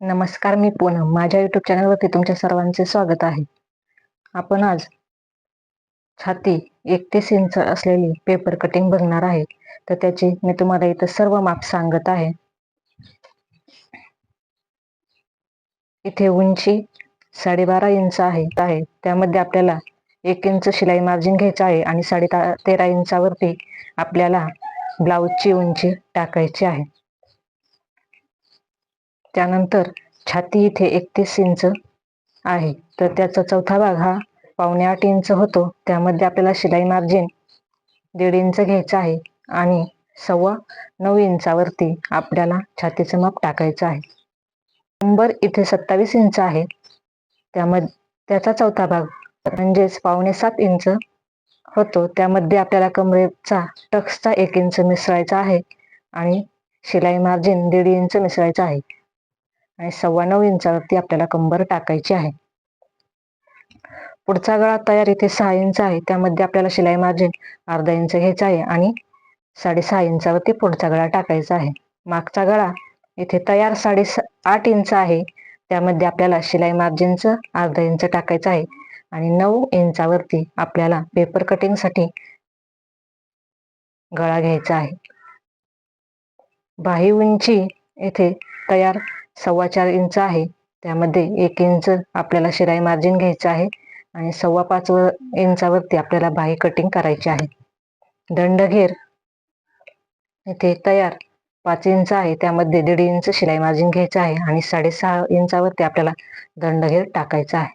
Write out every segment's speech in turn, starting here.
नमस्कार मी पूनम. माझ्या युट्यूब चॅनलवरती तुमच्या सर्वांचे स्वागत आहे. आपण आज छाती एकतीस इंच असलेली पेपर कटिंग बघणार आहे. तर त्याची मी तुम्हाला इथं सर्व माप सांगत आहे. इथे उंची साडेबारा इंच आहे आहे. त्यामध्ये आपल्याला एक इंच शिलाई मार्जिन घ्यायचं आहे आणि साडे तेरा इंचावरती आपल्याला ब्लाऊजची उंची टाकायची आहे. त्यानंतर छाती इथे एकतीस इंच आहे. तर त्याचा चौथा भाग हा पावणे आठ इंच होतो. त्यामध्ये आपल्याला शिलाई मार्जिन दीड इंच घ्यायचं आहे आणि सव्वा नऊ इंचावरती आपल्याला छातीचं माप टाकायचं आहे. नंबर इथे सत्तावीस इंच आहे. त्यामध्ये त्याचा चौथा भाग म्हणजेच पावणे सात इंच होतो. त्यामध्ये आपल्याला कमरेचा टक्सचा एक इंच मिसळायचा आहे आणि शिलाई मार्जिन दीड इंच मिसळायचं आहे. आणि सव्वा नऊ इंचावरती आपल्याला कंबर टाकायची आहे. पुढचा गळा तयार इथे सहा इंच आहे. त्यामध्ये आपल्याला शिलाई मार्जिन अर्धा इंच घ्यायचा आहे आणि साडेसहा इंचावरती पुढचा गळा टाकायचा आहे. मागचा गळा इथे तयार साडे आठ इंच आहे. त्यामध्ये आपल्याला शिलाई मार्जिनचं अर्धा इंच टाकायचं आहे. आणि नऊ इंचावरती आपल्याला पेपर कटिंगसाठी गळा घ्यायचा आहे. बाही उंची येथे तयार सव्वा चार इंच आहे. त्यामध्ये एक इंच आपल्याला शिराई मार्जिन घ्यायचं आहे आणि सव्वा पाच इंचावरती आपल्याला बाही कटिंग करायची आहे. दंडघेर इथे तयार पाच इंच आहे. त्यामध्ये दीड इंच शिलाई मार्जिन घ्यायचं आहे आणि साडेसहा इंचावरती आपल्याला दंडघेर टाकायचा आहे.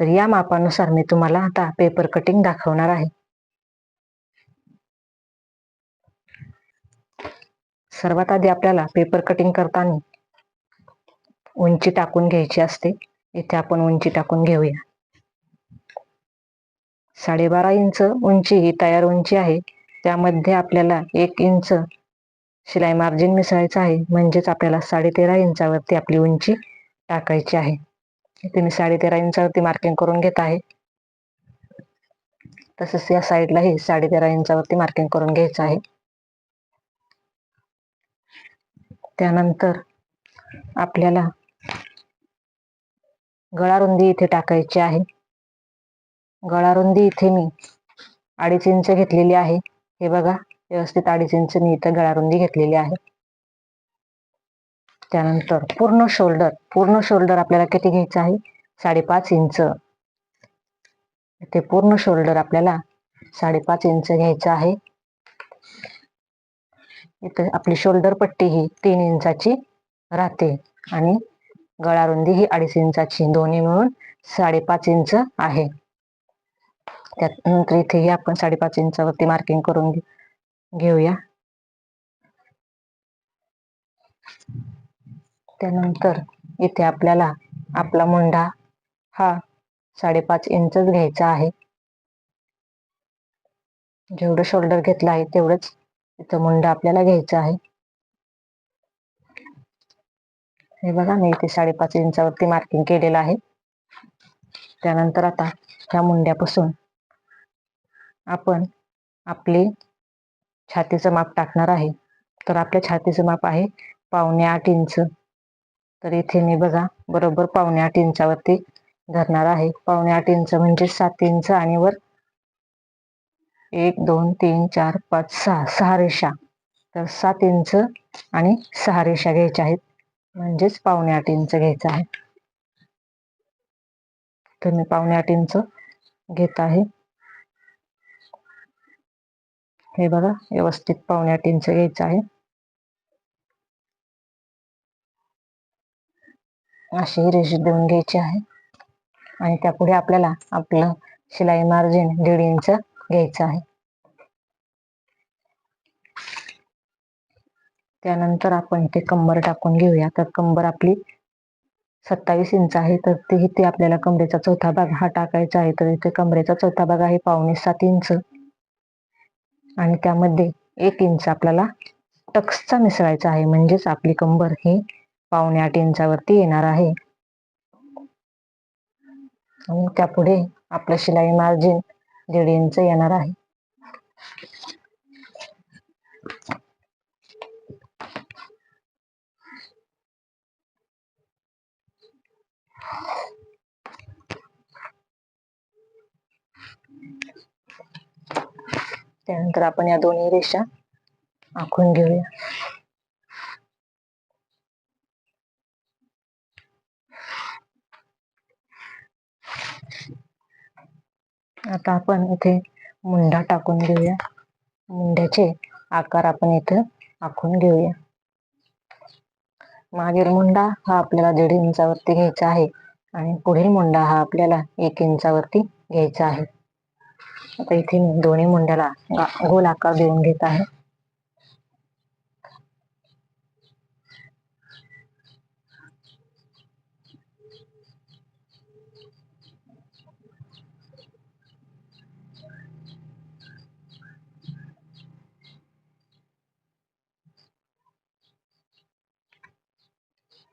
तर या मापानुसार मी तुम्हाला आता पेपर कटिंग दाखवणार आहे. सर्वात आधी आपल्याला पेपर कटिंग करताना उंची टाकून घ्यायची असते. इथे आपण उंची टाकून घेऊया. साडेबारा इंच उंची ही तयार उंची आहे. त्यामध्ये आपल्याला एक इंच शिलाई मार्जिन मिसळायचं आहे. म्हणजेच आपल्याला साडेतेरा इंचावरती आपली उंची टाकायची आहे. इथे मी साडेतेरा इंचावरती मार्किंग करून घेत आहे. तसंच या साईडलाही साडे तेरा इंचावरती मार्किंग करून घ्यायचं आहे. त्यानंतर आपल्याला गळारुंदी इथे टाकायची आहे. गळारुंदी इथे मी अडीच इंच घेतलेली आहे. हे बघा व्यवस्थित अडीच इंच मी इथं गळारुंदी घेतलेली आहे. त्यानंतर पूर्ण शोल्डर पूर्ण शोल्डर आपल्याला किती घ्यायचं आहे? साडेपाच इंच. इथे पूर्ण शोल्डर आपल्याला साडेपाच इंच घ्यायचं आहे. इथे आपली शोल्डर पट्टी ही तीन इंचाची राहते आणि गळारुंदी ही अडीच इंचाची दोन्ही मिळून साडेपाच इंच आहे. त्यानंतर इथेही आपण साडेपाच इंचावरती मार्किंग करून घेऊया. त्यानंतर इथे आपल्याला आपला मुंडा हा साडेपाच इंचच घ्यायचा आहे. जेवढं शोल्डर घेतलं आहे तेवढंच इथं मुंडा आपल्याला घ्यायचा आहे. हे बघा मी इथे साडेपाच इंचावरती मार्किंग केलेलं आहे. त्यानंतर आता ह्या मुंड्यापासून आपण आपले छातीचं माप टाकणार आहे. तर आपल्या छातीचं माप आहे पावणे आठ इंच. तर इथे मी बघा बरोबर पावणे आठ इंचावरती धरणार आहे. पावणे आठ इंच म्हणजे सात इंच आणि वर एक दोन तीन चार पाच सहा सहा रेषा. तर सात इंच आणि सहा रेषा घ्यायच्या आहेत. म्हणजेच पावणे आठ इंच घ्यायचं आहे. तर मी पावणे आठ इंच घेत आहे. हे बघा व्यवस्थित पावणे आठ इंच घ्यायचं आहे. अशी रेषी देऊन घ्यायची आहे. आणि त्यापुढे आपल्याला आपलं शिलाई मार्जिन दीड इंच घ्यायचं आहे. त्यानंतर आपण इथे कंबर टाकून घेऊया. तर कंबर आपली सत्तावीस इंच आहे. तर ते इथे आपल्याला कमरेचा चौथा भाग हा टाकायचा आहे. तर इथे कमरेचा चौथा भाग आहे पावणे सात इंच. आणि त्यामध्ये एक इंच आपल्याला टक्सचा मिसळायचा आहे. म्हणजेच आपली कंबर ही पावणे आठ इंचावरती येणार आहे. आणि त्यापुढे आपलं शिलाई मार्जिन दीड इंच येणार आहे. त्यानंतर आपण या दोन्ही रेषा आखून घेऊया. आता आपण इथे मुंडा टाकून घेऊया. मुंड्याचे आकार आपण इथे आखून घेऊया. मागील मुंडा हा आपल्याला दीड इंचावरती घ्यायचा आहे आणि पुढील मुंडा हा आपल्याला एक इंचावरती घ्यायचा आहे. आता इथे मी दोन्ही मुंड्याला गोल आकार देऊन घेत आहे.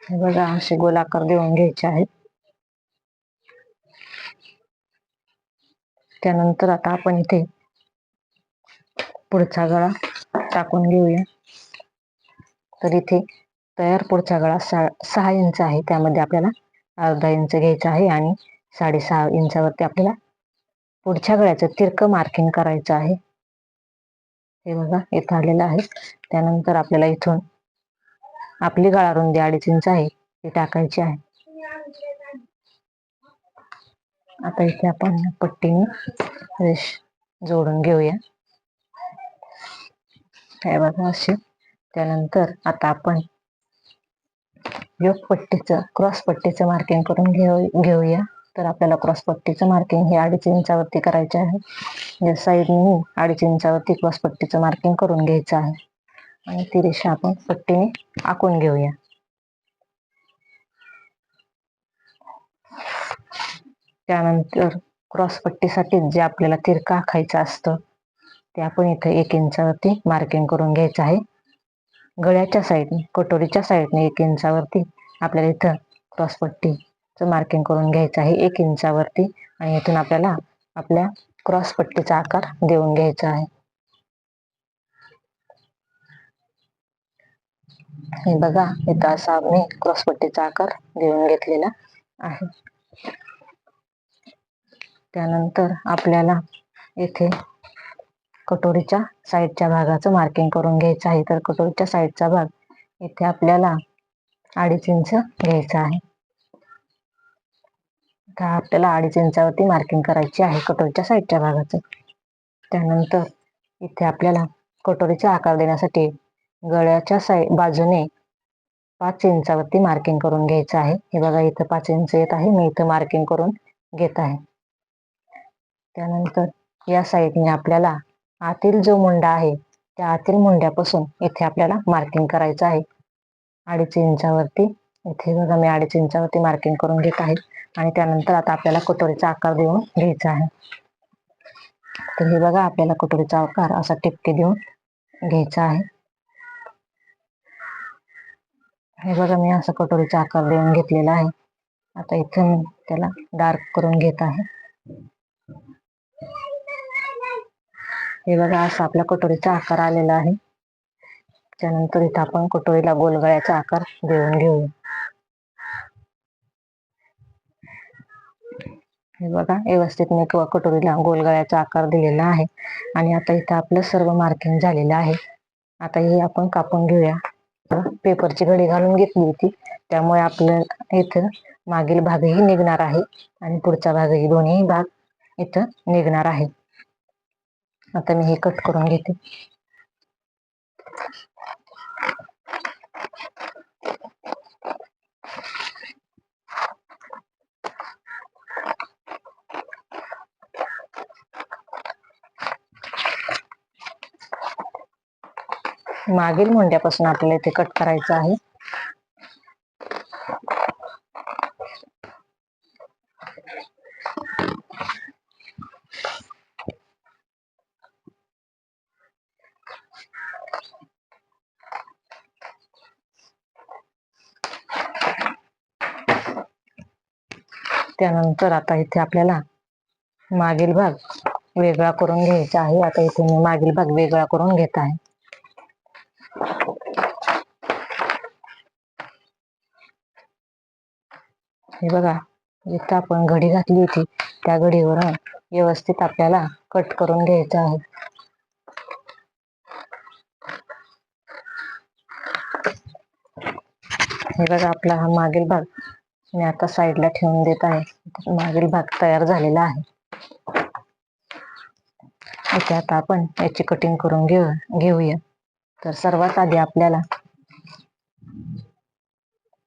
बघा असे गोल आकार देऊन घ्यायचे आहेत. त्यानंतर आता आपण इथे पुढचा गळा टाकून घेऊया. तर इथे तयार पुढचा गळा सा सहा इंच आहे. त्यामध्ये आपल्याला अर्धा इंच घ्यायचा आहे आणि साडेसहा इंचावरती आपल्याला पुढच्या गळ्याचं तिरकं मार्किंग करायचं आहे. हे बघा इथं आलेलं आहे. त्यानंतर आपल्याला इथून आपली गळा रुंदी अडीच इंच आहे ती टाकायची आहे. आता इथे आपण पट्टीने रेष जोडून घेऊया. काय बघा असे. त्यानंतर आता आपण योग पट्टीचं क्रॉस पट्टीचं मार्किंग करून घेऊ घेऊया. तर आपल्याला क्रॉस पट्टीचं मार्किंग हे अडीच इंचावरती करायचे आहे. म्हणजे या साईडने अडीच इंचावरती क्रॉस पट्टीचं मार्किंग करून घ्यायचं आहे. आणि ती रेषा आपण पट्टीने आखून घेऊया. त्यानंतर क्रॉस पट्टीसाठी जे आपल्याला तिरका आखायचं असतं ते आपण इथे एक इंचावरती मार्किंग करून घ्यायचं आहे. गळ्याच्या साईडने कटोरीच्या साईडने एक इंचावरती आपल्याला इथं क्रॉसपट्टीचं मार्किंग करून घ्यायचं आहे. एक इंचावरती आणि इथून आपल्याला आपल्या क्रॉस पट्टीचा आकार देऊन घ्यायचा आहे. हे बघा इथं असा मी क्रॉस पट्टीचा आकार देऊन घेतलेला आहे. त्यानंतर आपल्याला इथे कटोरीच्या साईडच्या भागाचं मार्किंग करून घ्यायचं आहे. तर कटोरीच्या साईडचा भाग इथे आपल्याला अडीच इंच घ्यायचा आहे. तर आपल्याला अडीच इंचावरती मार्किंग करायची आहे कटोरीच्या साईडच्या भागाचं. त्यानंतर इथे आपल्याला कटोरीचा आकार देण्यासाठी गळ्याच्या साई बाजूने पाच इंचावरती मार्किंग करून घ्यायचं आहे. हे बघा इथं पाच इंच येत आहे. मी इथं मार्किंग करून घेत आहे. त्यानंतर या साईडने आपल्याला आतील जो मुंडा आहे त्या आतील मुंड्यापासून इथे आपल्याला मार्किंग करायचं आहे. अडीच इंचावरती इथे बघा मी अडीच इंचावरती मार्किंग करून घेत आहे. आणि त्यानंतर आता आपल्याला कटोरीचा आकार देऊन घ्यायचा आहे. तर हे बघा आपल्याला कटोरीचा आकार असा टिपके देऊन घ्यायचा आहे. हे बघा मी असा कटोरीचा आकार देऊन घेतलेला आहे. आता इथे त्याला डार्क करून घेत आहे. हे बघा असा आपल्या कटोरीचा आकार आलेला आहे. त्यानंतर इथं आपण कटोरीला गोलगळ्याचा आकार देऊन घेऊ हे बघा व्यवस्थित मी किंवा कटोरीला गोलगळ्याचा आकार दिलेला आहे. आणि आता इथं आपलं सर्व मार्किंग झालेलं आहे. आता हे आपण कापून घेऊया. पेपरची घडी घालून घेतली होती. त्यामुळे आपलं इथं मागील भागही निघणार आहे. आणि पुढचा भागही दोन्ही भाग इथं निघणार आहे. आता मी हे कट करून घेते. मागील मुंड्यापासून आपल्याला इथे कट करायचं आहे. तर आता इथे आपल्याला मागील भाग वेगळा करून घ्यायचा आहे. आता इथे मी मागील भाग वेगळा करून घेत आहे. हे बघा इथं आपण घडी घातली होती. त्या घडीवरून व्यवस्थित आपल्याला कट करून घ्यायचं आहे. हे बघा आपला हा मागील भाग मी आता साईडला ठेवून देत आहे. मागील भाग तयार झालेला आहे. इथे आता आपण याची कटिंग करून घेऊ घेऊया. तर सर्वात आधी आपल्याला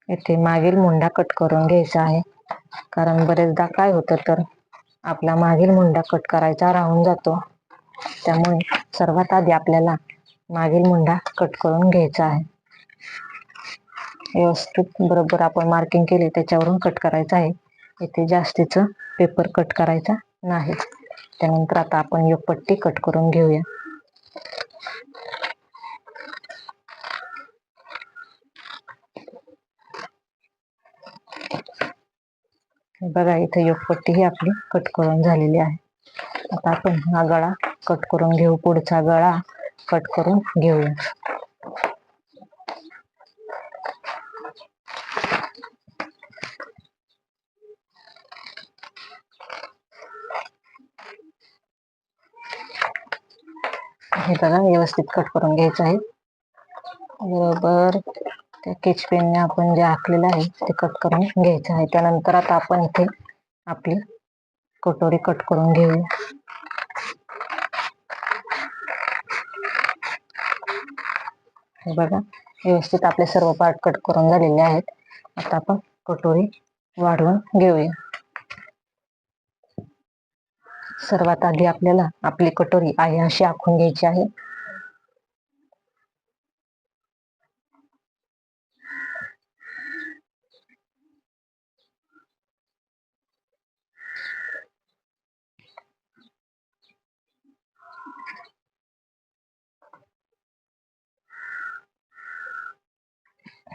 इथे मागील मुंडा कट करून घ्यायचा आहे. कारण बरेचदा काय होतं तर आपला मागील मुंडा कट करायचा राहून जातो. त्यामुळे सर्वात आधी आपल्याला मागील मुंडा कट करून घ्यायचा आहे. व्यवस्थित बरोबर आपण मार्किंग केले त्याच्यावरून कट करायचं आहे. इथे जास्तीचं पेपर कट करायचा नाही. त्यानंतर आता आपण एक पट्टी कट करून घेऊया. बघा इथे योगपट्टी ही आपली कट करून झालेली आहे. आता आपण हा गळा कट करून घेऊ. पुढचा गळा कट करून घेऊया. हे बघा व्यवस्थित कट करून घ्यायचं आहे बरोबर. त्या केच पेनने आपण जे आखलेलं आहे ते कट करून घ्यायचं आहे. त्यानंतर आता आपण इथे आपली कटोरी कट करून घेऊया. हे बघा. व्यवस्थित आपले सर्व पार्ट कट करून झालेले आहेत. आता आपण कटोरी वाढवून घेऊया. सर्वात आधी आपल्याला आपली कटोरी आहे अशी आखून घ्यायची आहे.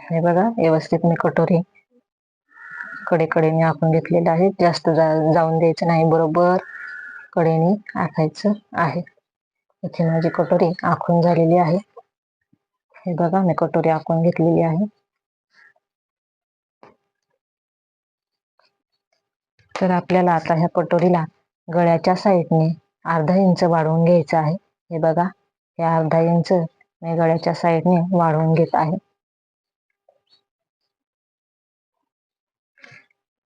हे बघा व्यवस्थित मी कटोरी कडेकडेने आखून घेतलेलं आहे. जास्त जा जाऊन द्यायचं नाही बरोबर? कडेने आखायचं आहे. इथे माझी कटोरी आखून झालेली आहे. हे बघा मी कटोरी आखून घेतलेली आहे. तर आपल्याला आता ह्या कटोरीला गळ्याच्या साईडने अर्धा इंच वाढवून घ्यायचं आहे. हे बघा हे अर्धा इंच मी गळ्याच्या साईडने वाढवून घेत आहे.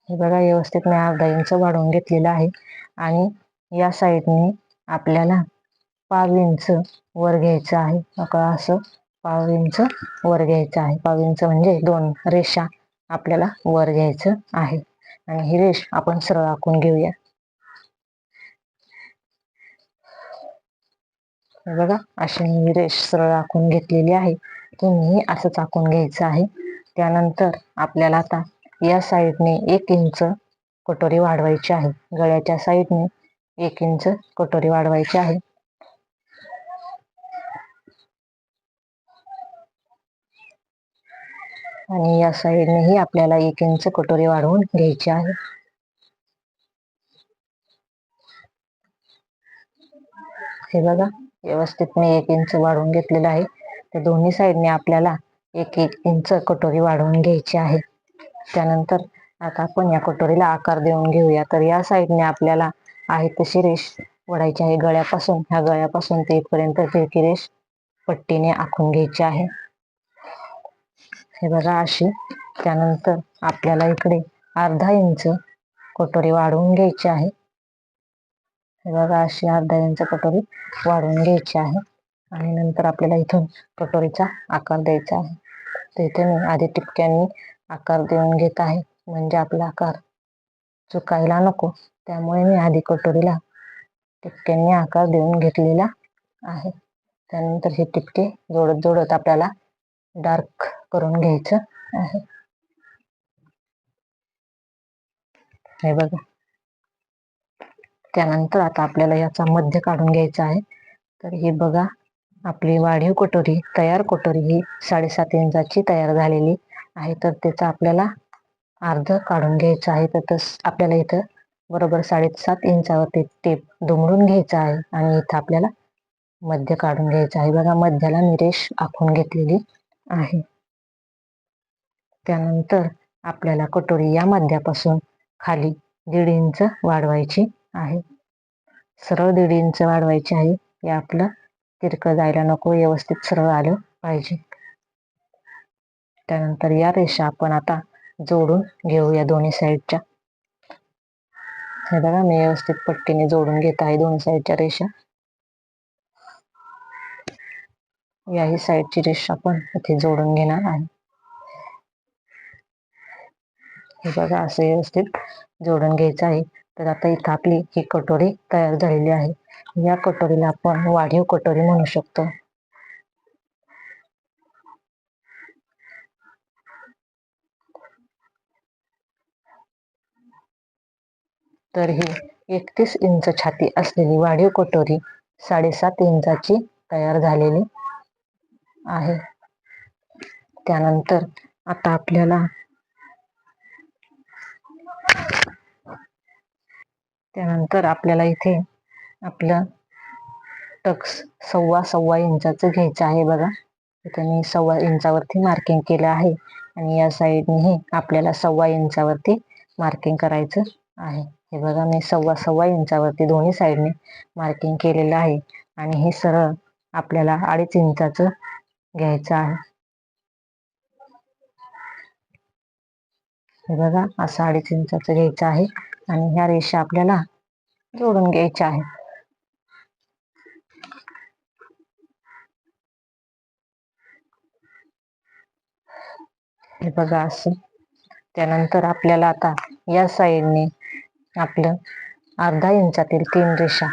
हे बघा व्यवस्थित मी अर्धा इंच वाढवून घेतलेलं आहे. आणि या साईडने आपल्याला पाव इंच वर घ्यायचं आहे. नका असं पाव इंच वर घ्यायचं आहे. पाव इंच म्हणजे दोन रेषा आपल्याला वर घ्यायचं आहे. आणि ही रेष आपण सरळ आखून घेऊया. बघा अशी मी रेष सरळ आखून घेतलेली आहे. तुम्ही असंच आखून घ्यायचं आहे. त्यानंतर आपल्याला आता या साईडने एक इंच कटोरी वाढवायची आहे. गळ्याच्या साईडने एक इंच कटोरी वाढवायची आहे. आणि या साईडनेही आपल्याला एक इंच कटोरी वाढवून घ्यायची आहे. हे बघा व्यवस्थित मी एक इंच वाढवून घेतलेलं आहे. त्या दोन्ही साईडने आपल्याला एक एक इंच कटोरी वाढवून घ्यायची आहे. त्यानंतर आता आपण या कटोरीला आकार देऊन घेऊया. तर या साईडने आपल्याला आहे तशी रेष. वडायची आहे गळ्यापासून. ह्या गळ्यापासून ते इथपर्यंत तिरकी रेष पट्टीने आखून घ्यायची आहे. हे बघा अशी. त्यानंतर आपल्याला इकडे अर्धा इंच कटोरी वाढवून घ्यायची आहे. हे बघा अशी अर्धा इंच कटोरी वाढवून घ्यायची आहे. आणि नंतर आपल्याला इथून कटोरीचा आकार द्यायचा आहे. तर इथे मी आधी टिपक्यांनी आकार देऊन घेत आहे. म्हणजे आपला आकार चुकायला नको. त्यामुळे मी आधी कटोरीला टिपक्यांनी आकार देऊन घेतलेला आहे. त्यानंतर हे टिपके जोडत जोडत आपल्याला डार्क करून घ्यायचं आहे. हे बघा. त्यानंतर आता आपल्याला याचा मध्य काढून घ्यायचा आहे. तर हे बघा आपली वाढीव कटोरी तयार कटोरी ही साडेसात इंचाची तयार झालेली आहे. तर त्याचा आपल्याला अर्ध काढून घ्यायचा आहे. तर तस आपल्याला इथं बरोबर साडेसात इंचावरती टेप दुमडून घ्यायचा आहे आणि इथं आपल्याला मध्य काढून घ्यायचं आहे. बघा मध्याला मी रेष आखून घेतलेली आहे. त्यानंतर आपल्याला कटोरी या मध्यापासून खाली दीड इंच वाढवायची आहे. सरळ दीड इंच वाढवायची आहे. हे आपलं तिरकं जायला नको व्यवस्थित सरळ आलं पाहिजे. त्यानंतर या रेषा आपण आता जोडून घेऊ या दोन्ही साईडच्या हे बघा मी व्यवस्थित पट्टीने जोडून घेत आहे दोन साईडच्या रेषा. याही साईडची रेषा पण इथे जोडून घेणार आहे. हे बघा असं व्यवस्थित जोडून घ्यायचं आहे. तर आता इथं आपली ही कटोरी तयार झालेली आहे. या कटोरीला आपण वाढीव कटोरी म्हणू शकतो. तर ही एकतीस इंच छाती असलेली वाढीव कटोरी साडेसात इंचाची तयार झालेली आहे. त्यानंतर आता आपल्याला त्यानंतर आपल्याला इथे आपलं टक्स सव्वा सव्वा इंचाचं घ्यायचं आहे बघा. इथे मी सव्वा इंचावरती मार्किंग केलं आहे आणि या साईडनेही आपल्याला सव्वा इंचावरती मार्किंग करायचं आहे. हे बघा मी सव्वा सव्वा इंचावरती दोन्ही साईडने मार्किंग केलेलं आहे. आणि हे सरळ आपल्याला अडीच इंचाचं घ्यायचं आहे. हे बघा असं अडीच इंचाचं घ्यायचं आहे. आणि ह्या रेषा आपल्याला जोडून घ्यायच्या आहेत. हे बघा असं. त्यानंतर आपल्याला आता या साईडने आपलं अर्धा इंचातील तीन रेषा.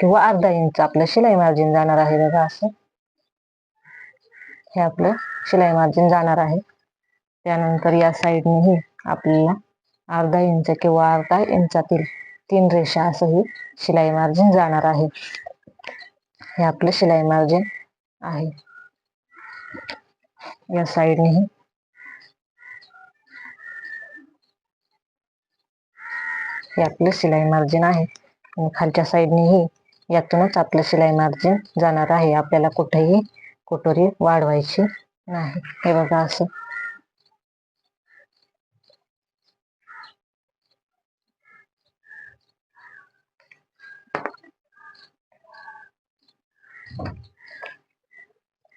किंवा अर्धा इंच आपलं शिलाई मार्जिन जाणार आहे बघा असं. हे आपलं शिलाई मार्जिन जाणार आहे. त्यानंतर या साईडनेही आपल्याला अर्धा इंच किंवा अर्धा इंचातील तीन रेषा असं ही शिलाई मार्जिन जाणार आहे. हे आपलं शिलाई मार्जिन आहे. या साईडनेही हे आपलं शिलाई मार्जिन आहे. आणि खालच्या साईडनेही यातूनच आपलं शिलाई मार्जिन जाणार आहे. आपल्याला कुठेही कटोरी वाढवायची नाही. हे बघा असं.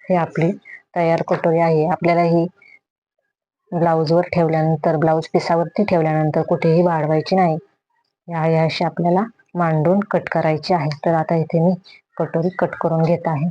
हे आपली तयार कटोरी आहे. आपल्याला ही ब्लाऊजवर ठेवल्यानंतर ब्लाऊज पिसावरती ठेवल्यानंतर कुठेही वाढवायची नाही. या अशी आपल्याला मांडून कट करायची आहे. तर आता इथे मी कटोरी कट करून घेत आहे.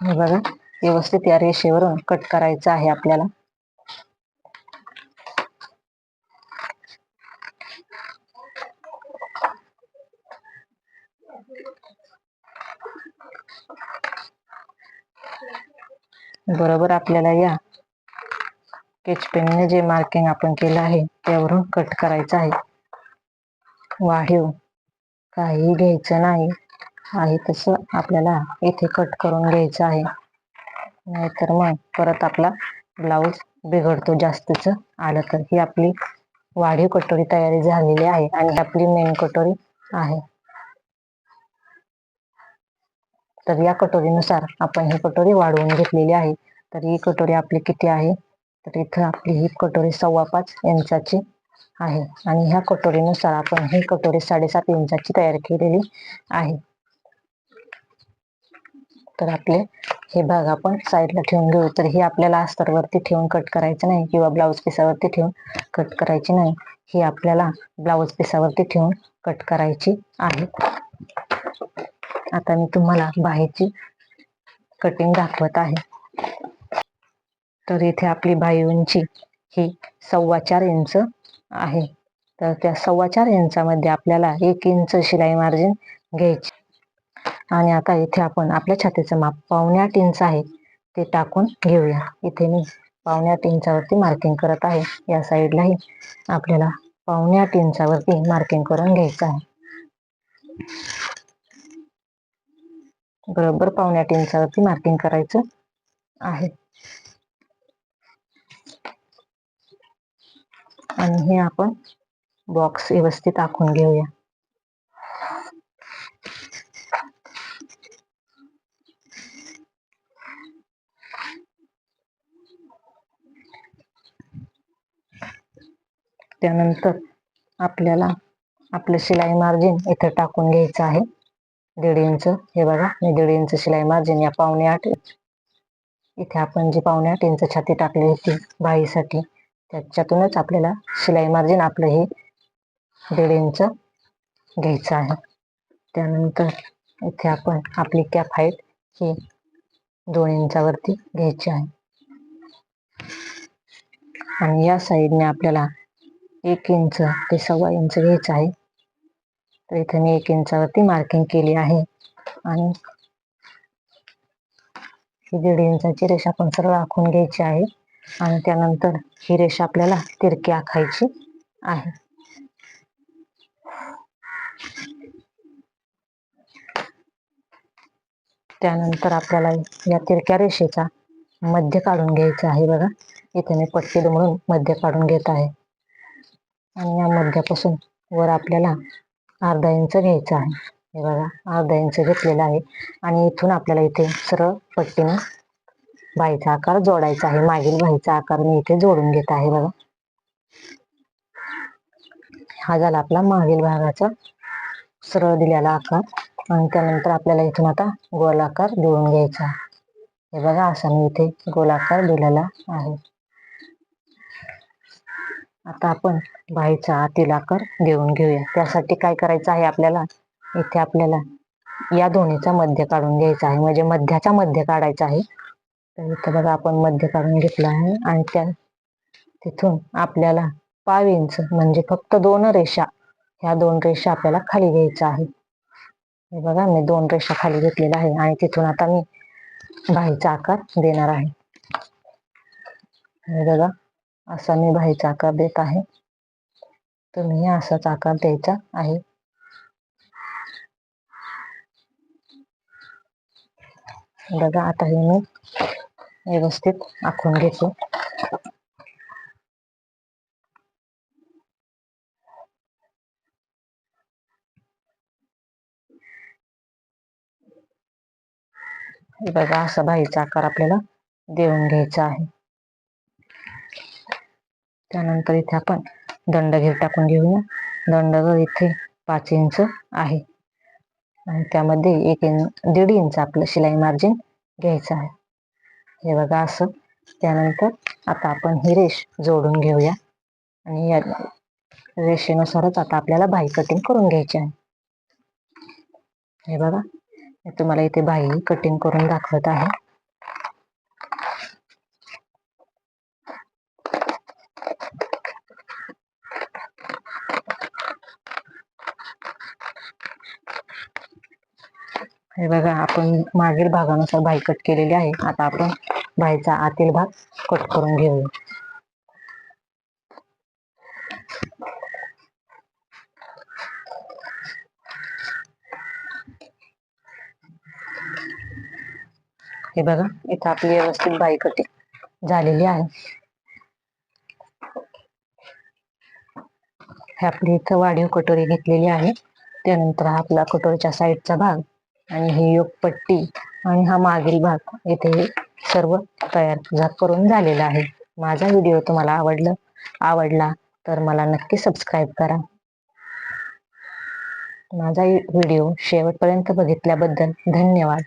हे बघा व्यवस्थित या रेषेवरून कट करायचं आहे आपल्याला. बरोबर आपल्याला या केचपेनने जे मार्किंग आपण केलं आहे त्यावरून कट करायचं आहे. वाढीव काही घ्यायचं नाही. आहे तसं आपल्याला इथे कट करून घ्यायचं आहे. नाहीतर मग परत आपला ब्लाऊज बिघडतो जास्तच. आलं तर ही आपली वाढीव कटोरी तयारी झालेली आहे आणि आपली मेन कटोरी आहे. तर या कटोरीनुसार आपण ही कटोरी वाढवून घेतलेली आहे. तर ही कटोरी आपली किती आहे? तर इथं आपली ही कटोरी सव्वा पाच इंचाची आहे. आणि ह्या कटोरीनुसार आपण ही कटोरी साडेसात इंचाची तयार केलेली आहे. तर आपले हे भाग आपण साईडला ठेवून घेऊ. तर ही आपल्याला अस्तरवरती ठेवून कट करायचं नाही किंवा ब्लाऊज पिसावरती ठेवून कट करायची नाही. ही आपल्याला ब्लाऊज पिसावरती ठेवून कट करायची आहे. आता मी तुम्हाला बाहेरची कटिंग दाखवत आहे. तर इथे आपली बाई उंची ही सव्वा चार इंच आहे. तर त्या सव्वा चार इंचामध्ये आपल्याला एक इंच शिलाई मार्जिन घ्यायची. आणि आता इथे आपण आपल्या छातीचं माप पावणे आठ इंच आहे ते टाकून घेऊया. इथे मी पावणे आठ इंचावरती मार्किंग करत आहे. या साईडलाही आपल्याला पावणे आठ इंचावरती मार्किंग करून घ्यायचं आहे. बरोबर पावणे आठ इंचावरती मार्किंग करायचं आहे. आणि हे आपण बॉक्स व्यवस्थित आखून घेऊया. त्यानंतर आपल्याला आपलं शिलाई मार्जिन इथं टाकून घ्यायचं आहे. दीड इंच हे बघा मी दीड इंच शिलाई मार्जिन या पावणे आठ इथे आपण जी पावणे आठ इंच छाती टाकली होती बाईसाठी त्याच्यातूनच आपल्याला शिलाई मार्जिन आपलं हे दीड इंच घ्यायचं आहे. त्यानंतर इथे आपण आपली कॅप हाईट ही दोन इंचावरती घ्यायची आहे. आणि या साईडने आपल्याला एक इंच ते सव्वा इंच घ्यायचं आहे. तर इथे मी एक इंचावरती मार्किंग केली आहे. आणि ही दीड इंचाची रेषा आपण सरळ आखून घ्यायची आहे. आणि त्यानंतर ही रेषा आपल्याला तिरकी आखायची आहे. त्यानंतर आपल्याला या तिरक्या रेषेचा मध्य काढून घ्यायचा आहे बघा. इथे मी पट्टी दुमडून मध्य काढून घेत आहे. आणि या मध्यापासून वर आपल्याला अर्धा इंच घ्यायचं आहे. हे बघा अर्धा इंच घेतलेलं आहे. आणि इथून आपल्याला इथे सरळ पट्टीने बाईचा आकार जोडायचा आहे मागील बाईचा आकार मी इथे जोडून घेत आहे बघा. हा झाला आपला मागील भागाचा सरळ दिलेला आकार आणि त्यानंतर आपल्याला इथून आता गोलाकार देऊन घ्यायचा हे बघा असा मी इथे गोलाकार दिलेला आहे. आता आपण बाईचा आतील आकार देऊन घेऊया. त्यासाठी काय करायचं आहे आपल्याला? इथे आपल्याला या दोन्हीचा मध्य काढून घ्यायचा आहे. म्हणजे मध्याचा मध्य काढायचा आहे. तर इथं बघा आपण मध्य काढून घेतला आहे आणि त्या तिथून आपल्याला पाव इंच म्हणजे फक्त दोन रेषा ह्या दोन रेषा आपल्याला खाली घ्यायच्या आहे हे बघा मी दोन रेषा खाली घेतलेल्या आहे आणि तिथून आता मी भाईचा आकार देणार आहे. हे बघा असा मी भाईचा आकार देत आहे. तुम्ही असाच आकार द्यायचा आहे. बघा आता हे मी व्यवस्थित आखून घेतो. हे बघा असा बाईचा आकार आपल्याला देऊन घ्यायचा आहे. त्यानंतर इथे आपण दंडघेर टाकून घेऊया. दंड इथे पाच इंच आहे. आणि त्यामध्ये एक इंच दीड इंच आपलं शिलाई मार्जिन घ्यायचं आहे. हे बघा असं. त्यानंतर आता आपण ही रेष जोडून घेऊया. आणि या रेषेनुसारच आता आपल्याला बाई कटिंग करून घ्यायची आहे. हे बघा. मी तुम्हाला इथे बाई कटिंग करून दाखवत आहे. हे बघा आपण मागील भागानुसार भाई कट केलेली आहे. आता आपण बाईचा आतील भाग कट करून घेऊया. हे बघा इथं आपली व्यवस्थित बाई कटिंग झालेली आहे. हे आपली इथं वाढीव कटोरी घेतलेली आहे. त्यानंतर हा आपला कटोरीच्या साईडचा भाग आणि ही योग पट्टी आणि हा मागील भाग इथे सर्व तयार करून झालेला आहे. माझा व्हिडिओ तुम्हाला आवडलं आवडला तर मला नक्की सबस्क्राईब करा. माझा व्हिडिओ शेवटपर्यंत बघितल्याबद्दल धन्यवाद.